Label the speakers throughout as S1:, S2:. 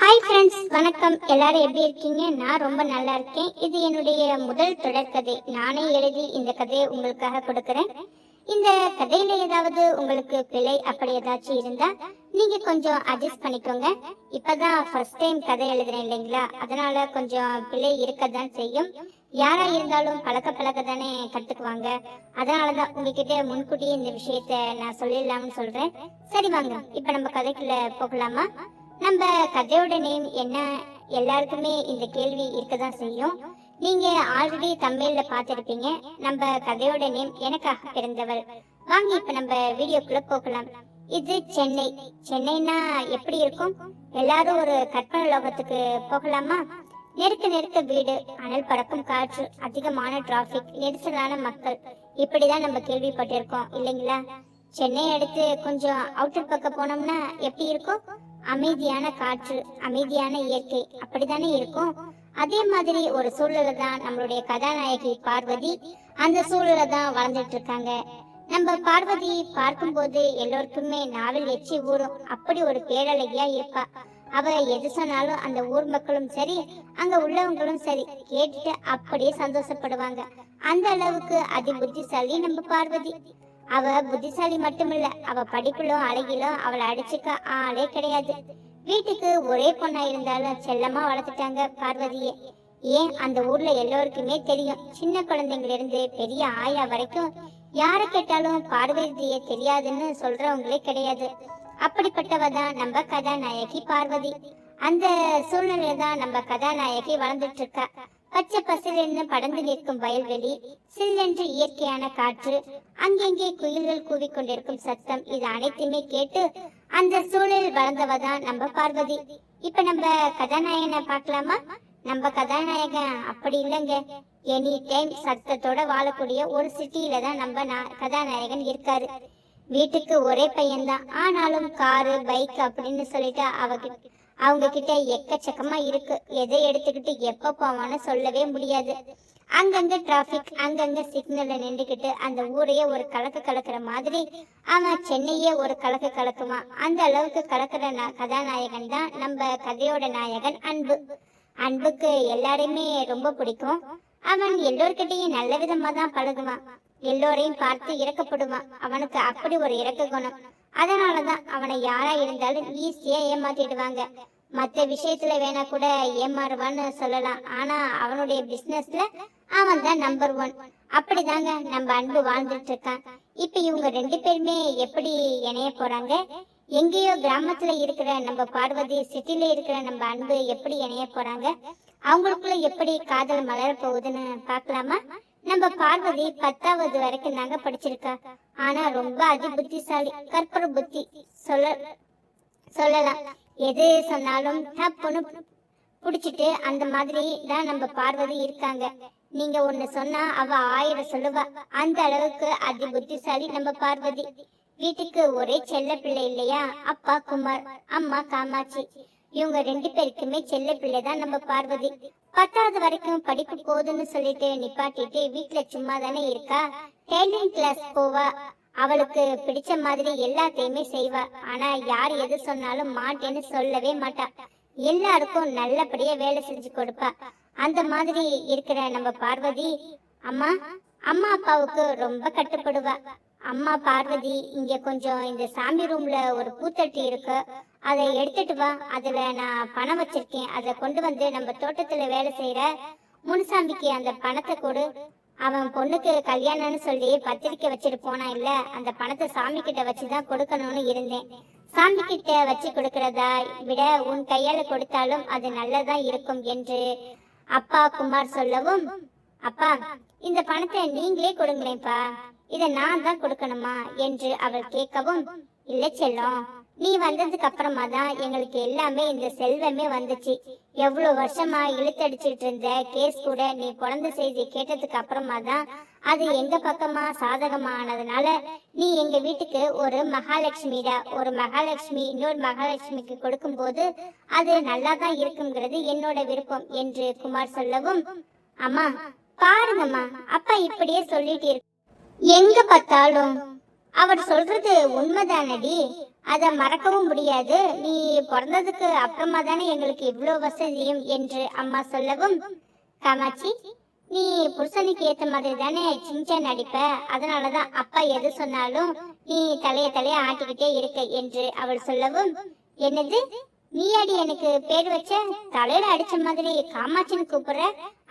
S1: Hi friends வணக்கம். எல்லாரும் எப்படி இருக்கீங்க? நான் ரொம்ப நல்லா இருக்கேன். இது என்னுடைய முதல் தொடர்கதை நானே எழுதி இந்த கதையை உங்களுக்காக கொடுக்கறேன். இந்த கதையில ஏதாவது உங்களுக்கு பிழை அப்படி ஏதாச்சும் இருந்தா நீங்க கொஞ்சம் அட்ஜஸ்ட் பண்ணிக்கோங்க. இப்பதான் ஃபர்ஸ்ட் டைம் கதை எழுதுறேன் இல்லைங்களா? அதனால கொஞ்சம் பிழை இருக்கதான் செய்யும். யாரா இருந்தாலும் பழக்க பழக்க தானே கத்துக்குவாங்க. அதனாலதான் உங்ககிட்ட முன்கூட்டியே இந்த விஷயத்த நான் சொல்லிடலாம்னு சொல்றேன். சரி வாங்க இப்ப நம்ம கதைக்குள்ள போகலாமா? நம்ம கதையோட நேம் என்ன? எல்லாருக்குமே இந்த கேள்வி இருக்கதான் செய்யும். நீங்க ஆல்ரெடி தமிழ்ல பார்த்திருப்பீங்க. நம்ம கதையோட நேம் எனக்காக பிறந்தவள். வாங்க இப்ப நம்ம வீடியோக்குள்ள போகலாம். இது சென்னை. சென்னைனா எப்படி இருக்கும்? எல்லாரும் ஒரு கற்பனை லோகத்துக்கு போகலாமா? நெருக்க நெருக்க வீடு அனல் பறக்கும் காற்று அதிகமான டிராபிக் நெரிசலான மக்கள். இப்படிதான் நம்ம கேள்விப்பட்டிருக்கோம் இல்லைங்களா? சென்னை அடுத்து கொஞ்சம் அவுட்டர் பக்கம் போனோம்னா எப்படி இருக்கும்? அமைதியான காற்று அமைதியான இயற்கை அப்படித்தானே இருக்கும்? அதே மாதிரி ஒரு சூழல தான் நம்மளுடைய கதாநாயகி பார்வதி அந்த சூழல தான் வளர்ந்துட்டு இருக்காங்க. நம்ம பார்வதி பார்க்கும்போது எல்லோருக்குமே நாவில் எச்சி ஊறும் அப்படி ஒரு பேரழகியா இருப்பா. அவ எது சொன்னாலும் அந்த ஊர் மக்களும் சரி அங்க உள்ளவங்களும் சரி கேட்டுட்டு அப்படியே சந்தோஷப்படுவாங்க. அந்த அளவுக்கு அதி புத்திசாலி நம்ம பார்வதி. அவ புத்திசாலி மட்டுமில்ல. அவ படிப்பிலும் அழகிலும் அவளை அடிச்சுக்க ஆளே கிடையாது. வீட்டுக்கு ஒரே பொண்ணா இருந்தாலும் செல்லமா வளர்த்துட்டாங்க பார்வதியை. ஏன்? அந்த ஊர்ல எல்லோருக்குமே தெரியும். சின்ன குழந்தைங்கள இருந்து பெரிய ஆயா வரைக்கும் யாரை கேட்டாலும் பார்வதிய தெரியாதுன்னு சொல்றவங்களே கிடையாது. அப்படிப்பட்டவ தான் நம்ம கதாநாயகி பார்வதி. அந்த சூழ்நிலையில தான் நம்ம கதாநாயகி வளர்ந்துட்டு இருக்கா. பச்சை பசிலென்று படர்ந்து நிற்கும் வயல்வெளி சில்லென்று இயற்கையான காற்று அங்கெங்கே குயில்கள் கூவிக்கொண்டிருக்கும் சத்தம் இது அனைத்துமே கேட்டு அந்த சூழலில் வளர்ந்தவதான் நம்ம பார்வதி. இப்ப நம்ம கதாநாயகனை பார்க்கலாமா? நம்ம கதாநாயகன் அப்படி இல்லைங்க. எனி டைம் சத்தத்தோட வாழக்கூடிய ஒரு சிட்டியில தான் நம்ம கதாநாயகன் இருக்காரு. வீட்டுக்கு ஒரே பையன்தான். ஆனாலும் காரு பைக் அப்படின்னு சொல்லிட்டு அவகிட்ட அவங்க கிட்ட எக்கச்சக்கமா இருக்கு. எதை எடுத்துக்கிட்டு எப்ப போவான்னு சொல்லவே முடியாது. அங்கங்க டிராபிக் அங்கங்க சிக்னல்ல நின்றுக்கிட்டு அந்த ஊரையே ஒரு கலக்கு கலக்குற மாதிரி. அவன் சென்னையே ஒரு கலக்கு கலக்குமா? அந்த அளவுக்கு கலக்குற கதாநாயகன் தான் நம்ம கதையோட நாயகன் அன்பு. அன்புக்கு எல்லாரையுமே ரொம்ப பிடிக்கும். அவன் எல்லோர்கிட்டயும் நல்ல விதமா தான் பழகுவான். எல்லோரையும் பார்த்து இறக்கப்படுவான் அவனுக்கு அப்படி ஒரு இறக்க குணம். அதனாலதான் அவனை யாரா இருந்தாலும் ஈஸியா ஏமாத்திடுவாங்க. மத்த விஷயத்துல வேணா கூட ஏமாறுவான்னு சொல்லலாம். ஆனா அவனுடைய பிசினஸ்ல அவன் தான் நம்பர் ஒன் அப்படிதாங்க நம்ம அன்பு வாழ்ந்துட்டு இருக்கான். இப்ப இவங்க ரெண்டு பேருமே எப்படி இணைய போறாங்க? எங்கேயோ கிராமத்துல இருக்கிற நம்ம பார்வதி சிட்டில இருக்கிற நம்ம அன்பு எப்படி இணைய போறாங்க? அவங்களுக்குள்ள எப்படி காதல் மலர போகுதுன்னு பாக்கலாமா நம்ம பார்வதி பத்தாவது வரைக்கும் தாங்க படிச்சிருக்கா. ஆனா ரொம்ப அதி புத்திசாலி கற்பூர புத்தி சொல்ல சொல்லலாம். எது சொன்னாலும் டப்புன்னு புடிச்சிட்டு அந்த மாதிரி தான் நம்ம பார்வதி இருக்காங்க. நீங்க ஒண்ணு சொன்னா அவ ஆயிரம் சொல்லுவா. அந்த அளவுக்கு அதி புத்திசாலி நம்ம பார்வதி. வீட்டுக்கு ஒரே செல்ல பிள்ளை இல்லையா? அப்பா குமார் அம்மா காமாட்சி. இவங்க ரெண்டு பேருக்குமே செல்ல பிள்ளை தான் நம்ம பார்வதி. பத்தாவது வரைக்கும் படிப்பு போதுன்னு சொல்லிட்டு நிப்பாட்டிட்டு வீட்டுல சும்மா தானே இருக்கா? டெய்லரிங் கிளாஸ் போவா. அவளுக்கு பிடிச்ச மாதிரி எல்லாத்தையுமே செய்வா. ஆனா யார் எது சொன்னாலும் மாட்டேன்னு சொல்லவே மாட்டா. எல்லாருக்கும் நல்லபடியா வேலை செஞ்சு கொடுப்பா. அந்த மாதிரி இருக்கிற நம்ம பார்வதி அம்மா அம்மா அப்பாவுக்கு ரொம்ப கட்டுப்படுவா. அம்மா பார்வதி இங்க கொஞ்சம் இந்த சாமி ரூம்ல ஒரு பூத்தட்டி இருக்கு. அதை எடுத்துட்டு வா. அதுல நான் பணம் வச்சிருக்கேன். அதை கொண்டு வந்து நம்ம தோட்டத்துல வேலை செய்யற முனுசாமிக்கு அந்த பணத்தை கொடு. அவன் பொண்ணுக்கு கல்யாணம்னு சொல்லி பத்திரிக்கை வச்சுட்டு போனா இல்ல அந்த பணத்தை சாமி கிட்ட வச்சுதான் கொடுக்கணும்னு இருந்தேன். சாமி கிட்ட வச்சு கொடுக்கறதா விட உன் கையால கொடுத்தாலும் அது நல்லதா இருக்கும் என்று அப்பா குமார் சொல்லவும் அப்பா இந்த பணத்தை நீங்களே கொடுங்களேன்ப்பா. இத நான் தான் கொடுக்கணுமா? என்று அவள் கேட்கவும் இல்லை செல்லம். நீ வந்ததுக்கு அப்புறமா தான் எங்களுக்கு எல்லாமே இந்த செல்வமே வந்துச்சு. எவ்வளவு வருஷமா இழுத்தடிச்சிட்டு இருந்த கேஸ் கூட நீ குழந்தை செய்தி கேட்டதுக்கு அப்புறமா தான் அது எங்க பக்கமா சாதகமானதுனால நீ எங்க வீட்டுக்கு ஒரு மகாலட்சுமிடா ஒரு மகாலட்சுமி இன்னொரு மகாலட்சுமிக்கு கொடுக்கும்போது அது நல்லா தான் இருக்குங்கிறது என்னோட விருப்பம் என்று குமார் சொல்லவும் அம்மா பாருங்கம்மா அப்பா இப்படியே சொல்லிட்டு இருக்கு எங்க பார்த்தாலும் அவர் சொல்றது உண்மைதானடி. அத மறக்கவும் முடியாது. நீ பிறந்ததுக்கு அப்புறமா தானே எங்களுக்கு இவ்வளோ வசதியும் என்று அம்மா சொல்லவும் காமாட்சி நீ புருஷனுக்கு ஏத்த மாதிரி தானே சிஞ்சா நடிப்ப. அதனாலதான் அப்பா எது சொன்னாலும் நீ தலைய தலைய ஆட்டிக்கிட்டே இருக்க என்று அவள் சொல்லவும் என்னது? நீ அடி எனக்கு பேர் வச்ச? தலையில அடிச்ச மாதிரி காமாட்சின்னு கூப்பிடுற?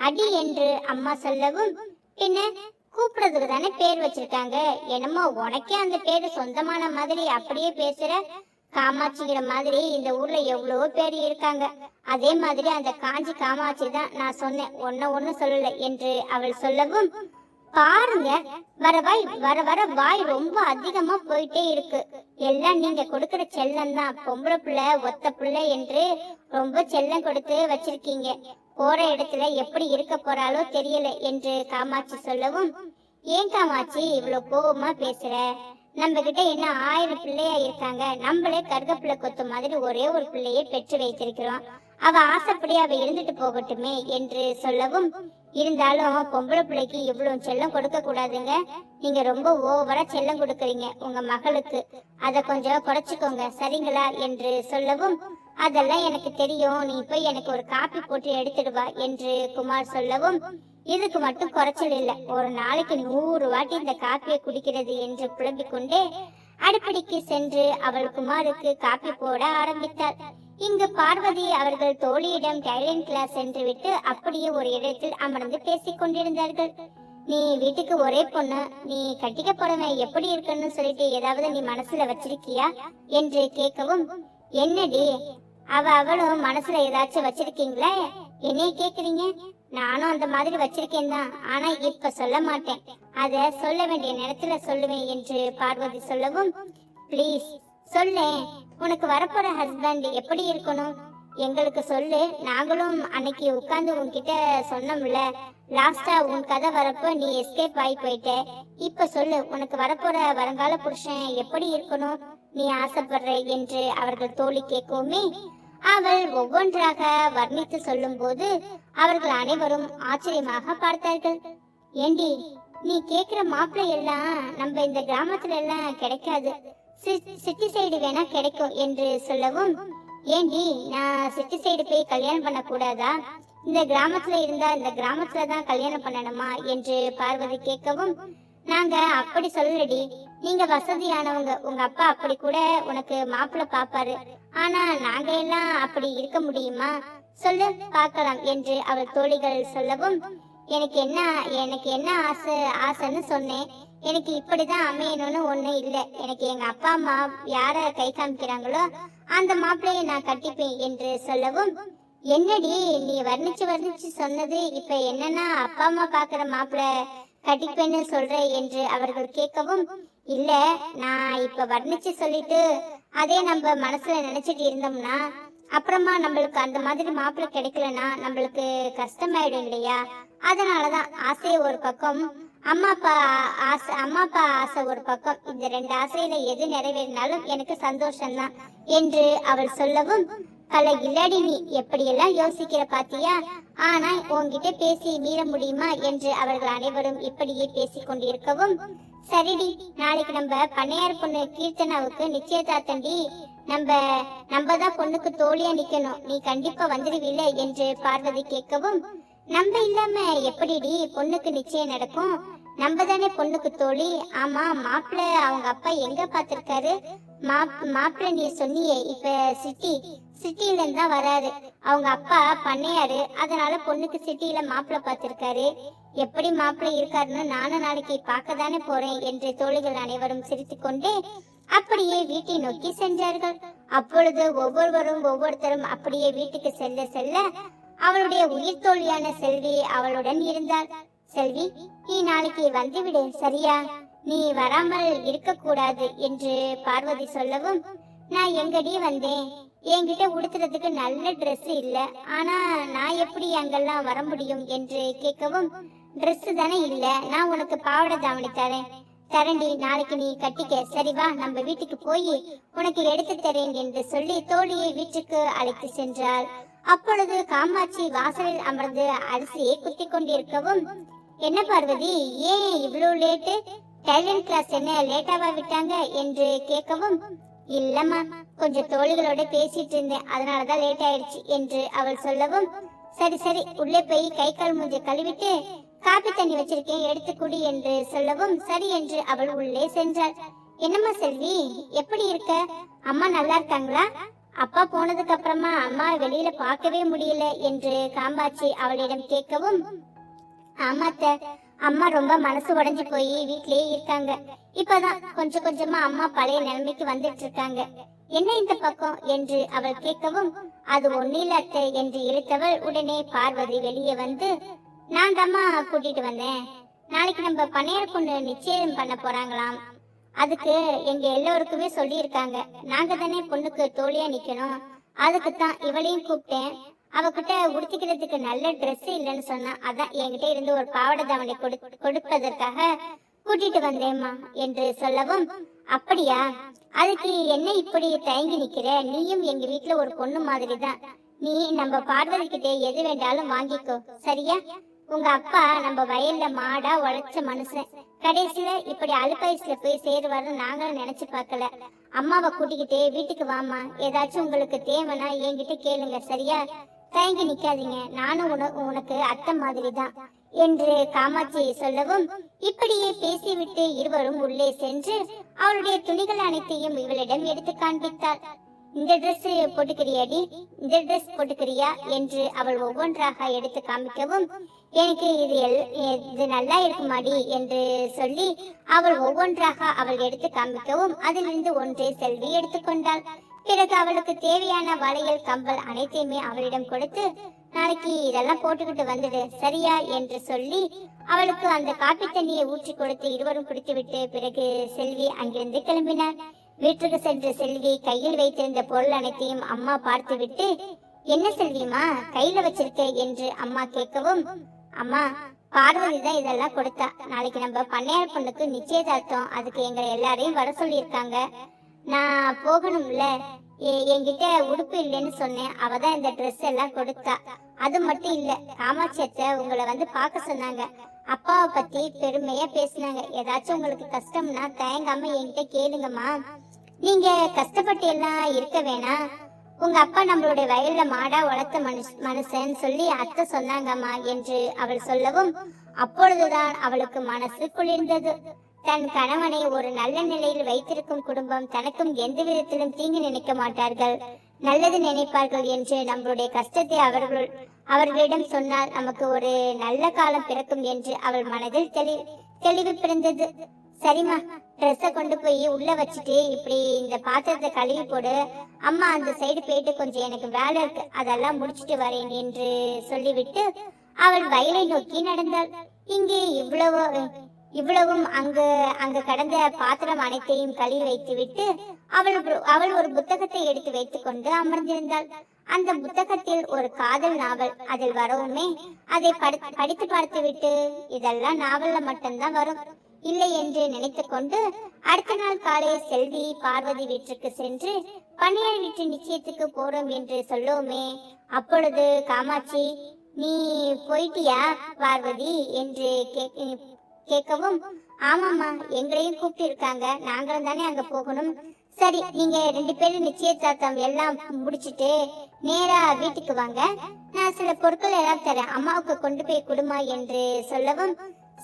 S1: அடி என்று அம்மா சொல்லவும் பின்ன கூப்பிடுறதுக்கு தானே பேர் வச்சிருக்காங்க. என்னமோ உனக்கே அந்த பேரு சொந்தமான மாதிரி அப்படியே பேசுற காமாட்சிங்கிற மாதிரி இந்த ஊர்ல எவ்வளவோ பேர் இருக்காங்க. அதே மாதிரி அந்த காஞ்சி காமாட்சி தான் நான் சொன்னேன். ஒன்ன ஒண்ணு சொல்லல என்று அவள் சொல்லவும் பாருங்க வர வாய் வர வர வாய் ரொம்ப அதிகமா போயிட்டே இருக்கு. எல்லாம் நீங்க கொடுக்கற செல்லம் தான். பொம்பளை பிள்ளை ஒத்த பிள்ளை என்று ரொம்ப செல்லம் கொடுத்து வச்சிருக்கீங்க. போற இடத்துல எப்படி இருக்க போறாளோ தெரியல என்று காமாட்சி சொல்லவும் ஏன் காமாட்சி இவ்வளவு கோபமா பேசுற? நம்ம கிட்ட என்ன ஆயிரம் பிள்ளையா இருக்காங்க? நம்மளே கருகப்பிள்ளை கொத்து மாதிரி ஒரே ஒரு பிள்ளையை பெற்று வைத்திருக்கிறோம். அவ ஆசைப்படி அவ இருந்துட்டு போகட்டுமே என்று சொல்லவும் இருந்தாலும் பொம்பளை பிள்ளைக்கு இவ்வளவு செல்லம் கொடுக்க கூடாதுங்க. நீங்க ரொம்ப ஓவரா செல்லம் கொடுக்குறீங்க உங்க மகளுக்கு. அத கொஞ்சம் குறைச்சிக்கோங்க சரிங்களா? என்று சொல்லவும் அதெல்லாம் எனக்கு தெரியும். நீ போய் எனக்கு ஒரு காப்பி போட்டு எடுத்துட்டு வா என்று குமார் சொல்லவும் இதுக்கு மட்டும் குறைச்சல் இல்ல. ஒரு நாளைக்கு நூறு வாட்டி இந்த காப்பியை குடிக்கிறது என்று புலம்பிக் கொண்டே அடுப்படிக்கு சென்று அவள் குமாருக்கு காப்பி போட ஆரம்பித்தாள். இங்கு பார்வதி அவர்கள் தோழியிடம் டைலண்ட் கிளாஸ் சென்று விட்டு அப்படியே ஒரு இடத்தில் அமர்ந்து பேசிக் கொண்டிருந்தார்கள். நீ வீட்டுக்கு ஒரே பொண்ணு. நீ கட்டிக்க போறவன் எப்படி இருக்கணும்னு சொல்லிட்டு ஏதாவது நீ மனசுல வச்சிருக்கியா? என்று கேட்கவும் என்னடி? அவ அவளும் மனசுல ஏதாச்சும் வச்சிருக்கீங்களா? என்னைய கேக்குறீங்க? நானும் அந்த மாதிரி வச்சிருக்கேன் தான். ஆனா இப்ப சொல்ல மாட்டேன். அத சொல்ல வேண்டிய நேரத்துல சொல்லுவேன் என்று பார்வதி சொல்லவும் ப்ளீஸ் சொல்லேன். உனக்கு வரப்போற ஹஸ்பண்ட் எப்படி இருக்கணும்? எங்களுக்கு சொல்லு. நாங்களும் அன்னைக்கு உட்கார்ந்து உன்கிட்ட சொன்னோம்ல. லாஸ்டா உன் கதை வரப்போ நீ எஸ்கேப் ஆகி போயிட்ட. இப்ப சொல்லு உனக்கு வரப்போற வருங்கால புருஷன் எப்படி இருக்கணும்? நீ ஆசைப்படுற என்று அவர்கள் தோழி கேட்கவுமே அவள் ஒவ்வொன்றாக வர்ணித்து சொல்லும்போது அவர்கள் அனைவரும் ஆச்சரியமாக பார்த்தார்கள். ஏண்டி நீ கேக்குற மாப்பிள்ளை எல்லாம் நம்ம இந்த கிராமத்துல எல்லாம் கிடைக்காது. சிட்டி சைடு வேணா கிடைக்கும் என்று சொல்லவும் ஏண்டி நான் சிட்டி சைடு போய் கல்யாணம் பண்ண கூடாதா இந்த கிராமத்துல இருந்தா இந்த கிராமத்துல தான் கல்யாணம் பண்ணணுமா என்று பார்வதி கேட்கவும் நாங்க அப்படி சொல்லடி நீங்க வசதியானவங்க. உங்க அப்பா அப்படி கூட உனக்கு மாப்பிள்ள பாப்பாரு. ஆனா நாங்க எல்லாம் அப்படி இருக்க முடியுமா? சொல்லு பார்க்கலாம் என்று அவள் தோழிகள் சொல்லவும் எனக்கு என்ன எனக்கு என்ன ஆசை ஆசைன்னு சொன்னேன். எனக்கு இப்படிதான் அமையணும்னு ஒண்ணு இல்ல. எனக்கு எங்க அப்பா அம்மா யார கை காமிக்கிறாங்களோ அந்த மாப்பிள்ளையை நான் கட்டிப்பேன் என்று சொல்லவும் என்னடி நீ வர்ணிச்சு வர்ணிச்சு சொன்னது இப்ப என்னன்னா அப்பா அம்மா பாக்குற மாப்பிள்ள கட்டிப்பேன்னு சொல்ற? என்று அவர்கள் கேட்கவும் இல்ல நான் இப்ப வர்ணிச்சு சொல்லிட்டு அதே நம்ம மனசுல நினைச்சிட்டு இருந்தோம்னா அப்புறமா நம்மளுக்கு அந்த மாதிரி மாப்பிள்ளை கிடைக்கலன்னா நம்மளுக்கு கஷ்டமாயிடும் இல்லையா? அதனாலதான் ஆசை ஒரு பக்கம் அம்மா அப்பா ஆசை அம்மா அப்பா ஆசை ஒரு பக்கம். இந்த ரெண்டு ஆசையில எது நிறைவேறினாலும் எனக்கு சந்தோஷம்தான் என்று அவள் சொல்லவும் பல இல்லடி நீ எப்படியெல்லாம் யோசிக்கிற பாத்தியா? ஆனா உன்கிட்ட பேசி மீற முடியுமா? என்று அவர்கள் அனைவரும் இப்படியே பேசிக் கொண்டிருக்கவும் சரிடி நாளைக்கு நம்ம பண்ணையார் பொண்ணு கீர்த்தனாவுக்கு நிச்சயதார்த்தண்டி நம்ம நம்ம தான் பொண்ணுக்கு தோழியா நிக்கணும். நீ கண்டிப்பா வந்துடுவீல என்று பார்வதி கேட்கவும் நம்ம இல்லாம எப்படிடி பொண்ணுக்கு நிச்சயம் நடக்கும்? நம்ம தானே பொண்ணுக்கு தோழி. ஆமா மாப்பிள்ள அவங்க அப்பா எங்க பாத்திருக்காரு மாப்பிள்ள நீ சொன்னியே இப்ப சிட்டி சிட்டில இருந்தா வராரு. அவங்க அப்பா பண்ணையாரு. அதனால பொண்ணுக்கு சிட்டில மாப்பிள்ள பாத்திருக்காரு எப்படி மாப்பிள்ள இருக்காருன்னு நானும் நாளைக்கு பார்க்க தானே போறேன் என்று தோழிகள் அனைவரும் சிரித்து கொண்டே அப்படியே வீட்டை நோக்கி சென்றார்கள். அப்பொழுது ஒவ்வொருவரும் ஒவ்வொருத்தரும் அப்படியே வீட்டுக்கு செல்ல செல்ல அவளுடைய உயிர் தோழியான செல்வி அவளுடன் இருந்தாள். செல்வி நீ நாளைக்கு வந்துவிடு சரியா? நீ வராமல் இருக்க கூடாது என்று பார்வதி சொல்லவும் நான் எங்கடி வந்தேன்? என்கிட்ட உடுத்துறதுக்கு நல்ல ட்ரெஸ் இல்ல. ஆனா நான் எப்படி அங்கெல்லாம் வர முடியும்? என்று கேட்கவும் ட்ரெஸ் தானே இல்ல. நான் உனக்கு பாவாடை தாவணி தரேன். தரண்டி நாளைக்கு நீ கட்டிக்க. சரி வா நம்ம வீட்டுக்கு போய் உனக்கு எடுத்து தரேன் என்று சொல்லி தோழியை வீட்டுக்கு அழைத்து சென்றாள். அப்பொழுது காமாட்சி வாசலில் அமர்ந்து அரிசியை குத்தி கொண்டிருக்கவும் என்ன பார்வதி ஏன் இவ்வளவு லேட்டு? டைலண்ட் கிளாஸ் என்ன லேட்டாவா விட்டாங்க? என்று கேட்கவும் இல்லம்மா கொஞ்சம் தோழிகளோட பேசிட்டு இருந்தேன். அதனாலதான் லேட் ஆயிடுச்சு என்று அவள் சொல்லவும் சரி சரி உள்ளே போய் கை கால் மூஞ்ச கழுவிட்டு காப்பி தண்ணி வச்சிருக்கேன் எடுத்து குடி என்று சொல்லவும் சரி என்று அவள் உள்ளே சென்றாள். என்னம்மா செல்வி எப்படி இருக்க? அம்மா நல்லா இருக்காங்களா? அப்பா போனதுக்கு அப்புறமா அம்மா வெளியில பார்க்கவே முடியல என்று காம்பாச்சி அவளிடம் கேட்கவும் ஆமாத்த அம்மா ரொம்ப மனசு உடைஞ்சு போய் வீட்லயே இருக்காங்க. இப்பதான் கொஞ்சம் கொஞ்சமா அம்மா பழைய நிலைமைக்கு வந்துட்டு இருக்காங்க. என்ன இந்த பக்கம்? என்று அவள் கேட்கவும் அது ஒன்னில அத்தை என்று இழுத்தவள் உடனே பார்வதி வெளியே வந்து நான் தாம்மா கூட்டிட்டு வந்தேன். நாளைக்கு நம்ம பனையார் பொண்ணு நிச்சயம் பண்ண போறாங்களாம். அதுக்கு எங்க எல்லோருக்குமே சொல்லியிருக்காங்க. நாங்க தானே பொண்ணுக்கு தோழியா நிக்கணும். அதுக்கு தான் இவளையும் கூப்பிட்டேன். அவகிட்ட உடுத்திக்கிறதுக்கு நல்ல ட்ரெஸ் இல்லைன்னு சொன்னா அதான் என்கிட்ட இருந்து ஒரு பாவாடை தாவணி கொடுப்பதற்காக கூட்டிட்டு வந்தேம்மா என்று சொல்லவும் அப்படியா? அதுக்கு என்ன இப்படி தயங்கி நிக்கிற? நீயும் எங்க வீட்டுல ஒரு பொண்ணு மாதிரி தான் நீ நம்ம பார்வதி கிட்டே எது வேண்டாலும் வாங்கிக்கோ. சரியா? உங்க அப்பா நம்ம வயல்ல மாடா உழைச்ச மனுஷன். கடைசியில இப்படி அலுப்பயசுல போய் சேருவாரு நாங்களும் நினைச்சு பார்க்கல. அம்மாவை கூட்டிக்கிட்டே வீட்டுக்கு வாமா ஏதாச்சும் உங்களுக்கு தேவைன்னா என்கிட்ட கேளுங்க. சரியா? தயங்கி நிக்காதீங்க. நானும் உனக்கு அத்தை மாதிரி தான் என்று காமாட்சி சொல்லவும் இப்படியே பேசிவிட்டு இருவரும் உள்ளே சென்று அவளுடைய துணிகள் அனைத்தையும் இவளிடம் எடுத்து காண்பித்தாள். இந்த ட்ரெஸ் போட்டுக்கிறியாடி இந்த ட்ரெஸ் போட்டுக்கிறியா என்று அவள் ஒவ்வொன்றாக எடுத்து காமிக்கவும் எனக்கு இது எல்- இது நல்லா இருக்குமாடி என்று சொல்லி அவள் ஒவ்வொன்றாக அவள் எடுத்து காமிக்கவும் அதிலிருந்து ஒன்றை செல்வி எடுத்துக்கொண்டாள் பிறகு அவளுக்கு தேவையான வளையல் கம்பல் அனைத்தையுமே அவளிடம் கொடுத்து நாளைக்கு இதெல்லாம் போட்டுக்கிட்டு வந்துடு சரியா? என்று சொல்லி அவளுக்கு அந்த காப்பி தண்ணியை ஊற்றி கொடுத்து இருவரும் குடித்துவிட்டு பிறகு செல்வி அங்கிருந்து கிளம்பினார் வீட்டுக்கு சென்ற செல்வி கையில் வைத்திருந்த பொருள் அனைத்தையும் அம்மா பார்த்துவிட்டு என்ன செல்விமா கையில வச்சிருக்க? என்று அம்மா கேட்கவும் அம்மா பார்வதி தான் இதெல்லாம் கொடுத்தா. நாளைக்கு நம்ம பண்ணையார் பொண்ணுக்கு நிச்சயதார்த்தம். அதுக்கு எங்களை எல்லாரையும் வர சொல்லியிருக்காங்க. நான் போகணும்ல. என்கிட்ட உடுப்பு இல்லைன்னு சொன்னேன். அவ தான் இந்த ட்ரெஸ் எல்லாம் கொடுத்தா. அது மட்டும் இல்ல காமாட்சியத்தை உங்களை வந்து பார்க்க சொன்னாங்க. அப்பாவை பத்தி பெருமையா பேசினாங்க. ஏதாச்சும் உங்களுக்கு கஷ்டம்னா தயங்காம என்கிட்ட கேளுங்கம்மா. நீங்க கஷ்டப்பட்டு எல்லாம் இருக்க வேணாம். உங்க அப்பா நம்மளுடைய வயல்ல மாடா வளர்த்த மனுஷ மனுஷன் சொல்லி அத்தை சொன்னாங்கம்மா என்று அவள் சொல்லவும் அப்பொழுதுதான் அவளுக்கு மனசு குளிர்ந்தது. தன் கணவனை ஒரு நல்ல நிலையில் வைத்திருக்கும் குடும்பம் தனக்கும் எந்த விதத்திலும் தீங்கு நினைக்க மாட்டார்கள். நல்லது நினைப்பார்கள் என்று நம்மளுடைய கஷ்டத்தை அவர்கள் அவர்களிடம் சொன்னால் நமக்கு ஒரு நல்ல காலம் பிறக்கும் என்று அவள் மனதில் தெளி தெளிவு பிறந்தது. சரிம்மா ட்ரெஸ்ஸை கொண்டு போய் உள்ள வச்சுட்டு இப்படி இந்த பாத்திரத்தை கழுவி போடு. அம்மா அந்த சைடு போயிட்டு கொஞ்சம் எனக்கு வேலை இருக்கு அதெல்லாம் முடிச்சிட்டு வரேன் என்று சொல்லிவிட்டு அவள் வயலை நோக்கி நடந்தாள். இங்கே இவ்வளவு இவ்வளவும் அங்கு அங்கு கடந்த பாத்திரம் அனைத்தையும் கழுவி வைத்துவிட்டு அவள் அவள் ஒரு புத்தகத்தை எடுத்து வைத்துக்கொண்டு அமர்ந்திருந்தாள். அந்த புத்தகத்தில் ஒரு காதல் நாவல் அதில் வரவுமே அதை படி- படித்து பார்த்துவிட்டு இதெல்லாம் நாவல்ல மட்டும்தான் வரும். இல்லை என்று நினைத்துக்கொண்டு அடுத்த நாள் காலை செல்வி பார்வதி வீட்டிற்கு சென்று பணியார் வீட்டு நிச்சயத்துக்கு போறோம் என்று சொல்லவுமே. அப்பொழுது காமாட்சி நீ போயிட்டியா பார்வதி? என்று கேட்கவும் ஆமாம்மா எங்களையும் கூப்பிட்டு இருக்காங்க நாங்களும் தானே அங்க போகணும். சரி நீங்க ரெண்டு பேரும் நிச்சயதார்த்தம் எல்லாம் முடிச்சிட்டு நேரா வீட்டுக்கு வாங்க. நான் சில பொருட்கள் எல்லாம் தரேன். அம்மாவுக்கு கொண்டு போய் கொடுமா என்று சொல்லவும்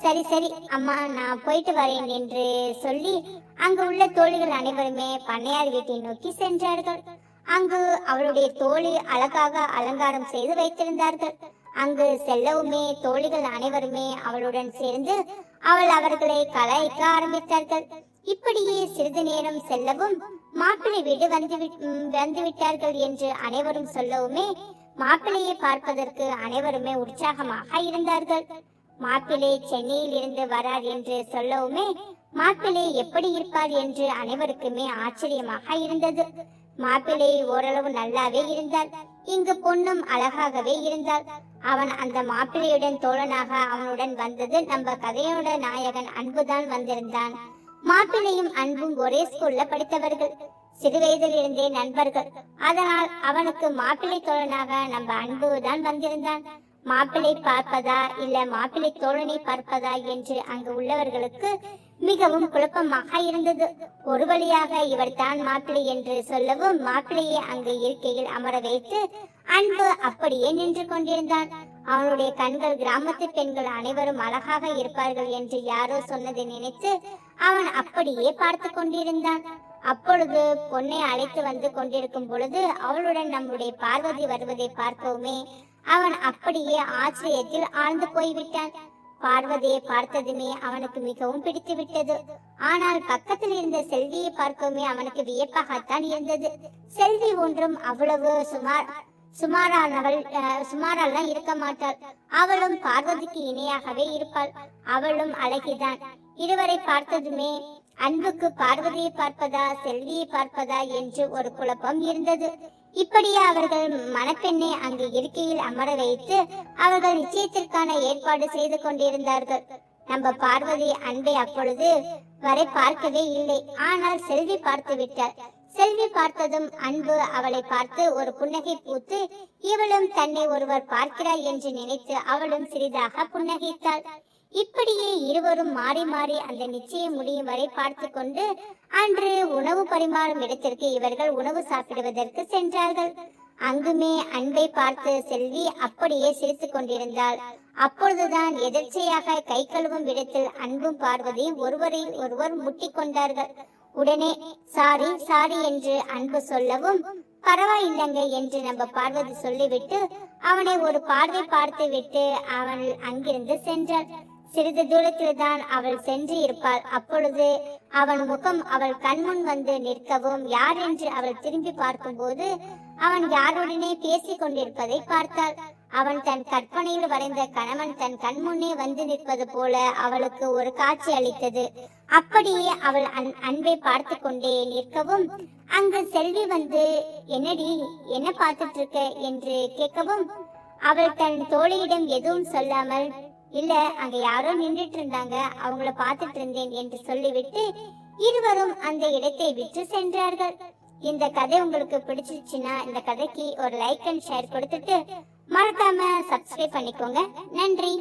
S1: சரி சரி. அம்மா நான் போயிட்டு வரேன் என்று சொல்லி அங்கு உள்ள தோழிகள் அனைவருமே பண்ணையார் வீட்டை நோக்கி சென்றார்கள். அங்கு அவளுடைய தோழி அழகாக அலங்காரம் செய்து வைத்திருந்தார்கள். அங்கு செல்லவுமே தோழிகள் அனைவருமே அவளுடன் சேர்ந்து அவள் அவர்களை கலாய்க்க ஆரம்பித்தார்கள். இப்படியே சிறிது நேரம் செல்லவும் மாப்பிள்ளை வீடு வந்து விட்- வந்து விட்டார்கள் என்று அனைவரும் சொல்லவுமே மாப்பிள்ளையை பார்ப்பதற்கு அனைவருமே உற்சாகமாக இருந்தார்கள். மாப்பிள்ளை சென்னையில் இருந்து வரார் என்று சொல்லவுமே மாப்பிள்ளை எப்படி இருப்பார் என்று அனைவருக்குமே ஆச்சரியமாக இருந்தது. மாப்பிள்ளை ஓரளவு நல்லாவே இருந்தார் இங்கு பொண்ணும் அழகாகவே இருந்தாள். அவன் அந்த மாப்பிள்ளையுடன் தோழனாக அவனுடன் வந்தது நம்ம கதையோட நாயகன் அன்புதான் வந்திருந்தான். மாப்பிள்ளையும் அன்பும் ஒரே ஸ்கூல்ல படித்தவர்கள். சிறுவயதில் இருந்தே நண்பர்கள். அதனால் அவனுக்கு மாப்பிள்ளை தோழனாக நம்ம அன்பு தான் வந்திருந்தான். மாப்பிள்ளை பார்ப்பதா இல்ல மாப்பிளை தோழனை பார்ப்பதா என்று அங்கு உள்ளவர்களுக்கு மிகவும் குழப்பமாக இருந்தது. ஒரு வழியாக இவர் தான் மாப்பிள்ளை என்று சொல்லவும் மாப்பிள்ளையை அங்கு இருக்கையில் அமர வைத்து அன்பு அப்படியே நின்று கொண்டிருந்தார் அவனுடைய கண்கள் கிராமத்து பெண்கள் அனைவரும் அழகாக இருப்பார்கள் என்று யாரோ சொன்னதை நினைத்து அவன் அப்படியே பார்த்து கொண்டிருந்தான். அப்பொழுது பொண்ணை அழைத்து வந்து கொண்டிருக்கும் பொழுது அவளுடன் நம்முடைய பார்வதி வருவதை பார்க்கவுமே அவன் அப்படியே ஆச்சரியத்தில் ஆழ்ந்து போய்விட்டான். பார்வதியை பார்த்ததுமே அவனுக்கு மிகவும் பிடித்து விட்டது ஆனால் பக்கத்தில் இருந்த செல்வியை பார்க்கவுமே அவனுக்கு வியப்பாகத்தான் இருந்தது. செல்வி ஒன்றும் அவ்வளவு சுமார் சுமாரானவள் அஹ், சுமாரெல்லாம் இருக்க மாட்டாள். அவளும் பார்வதிக்கு இணையாகவே இருப்பாள். அவளும் அழகிதான். இருவரை பார்த்ததுமே அன்புக்கு பார்வதியை பார்ப்பதா செல்வியை பார்ப்பதா என்று ஒரு குழப்பம் இருந்தது. இப்படியே அவர்கள் மணப்பெண்ணை அங்கு இருக்கையில் அமர வைத்து அவர்கள் நிச்சயத்திற்கான ஏற்பாடு செய்து கொண்டிருந்தார்கள். நம்ம பார்வதி அன்பை அப்பொழுது வரை பார்க்கவே இல்லை. ஆனால் செல்வி பார்த்து விட்டாள். செல்வி பார்த்ததும் அன்பு அவளை பார்த்து ஒரு புன்னகை பூத்து இவளும் தன்னை ஒருவர் பார்க்கிறாள் என்று நினைத்து அவளும் சிறிதாக புன்னகைத்தாள். இப்படியே இருவரும் மாறி மாறி அந்த நிச்சயம் முடியும் வரை பார்த்து கொண்டு அன்று உணவு பரிமாறும் இடத்திற்கு இவர்கள் உணவு சாப்பிடுவதற்கு சென்றார்கள். அங்குமே அன்பை பார்த்து செல்வி அப்படியே சிரித்துக் கொண்டிருந்தாள். அப்பொழுதுதான் எதிர்ச்சையாக கை கழுவும் இடத்தில் அன்பும் பார்வதியும் ஒருவரை ஒருவர் முட்டிக் கொண்டார்கள். உடனே சாரி சாரி என்று அன்பு சொல்லவும் பரவாயில்லைங்க என்று நம்ம பார்வதி சொல்லிவிட்டு அவனை ஒரு பார்வை பார்த்து விட்டு அவள் அங்கிருந்து சென்றாள். சிறிது தூரத்தில் தான் அவள் சென்று இருப்பாள். அப்பொழுது அவன் முகம் அவள் கண்முன் வந்து நிற்கவும் யார் என்று அவள் திரும்பி பார்க்கும்போது அவன் யாருடனே பேசிக் கொண்டிருப்பதை பார்த்தாள். அவன் தன் கற்பனையில் வரைந்த கணவன் தன் கண்முன்னே வந்து நிற்பது போல அவளுக்கு ஒரு காட்சி அளித்தது. அப்படியே அவள் அன்- அன்பை பார்த்து கொண்டே நிற்கவும் அங்கு செல்வி வந்து என்னடி என்ன பார்த்துட்டு இருக்க? என்று கேட்கவும் அவள் தன் தோழியிடம் எதுவும் சொல்லாமல் இல்ல அங்க யாரோ நின்றுட்டு இருந்தாங்க. அவங்கள பார்த்துட்டு இருந்தேன் என்று சொல்லிவிட்டு இருவரும் அந்த இடத்தை விட்டு சென்றார்கள். இந்த கதை உங்களுக்கு பிடிச்சிருச்சுன்னா இந்த கதைக்கு ஒரு லைக் அண்ட் ஷேர் கொடுத்துட்டு மறக்காம சப்ஸ்கிரைப் பண்ணிக்கோங்க. நன்றி.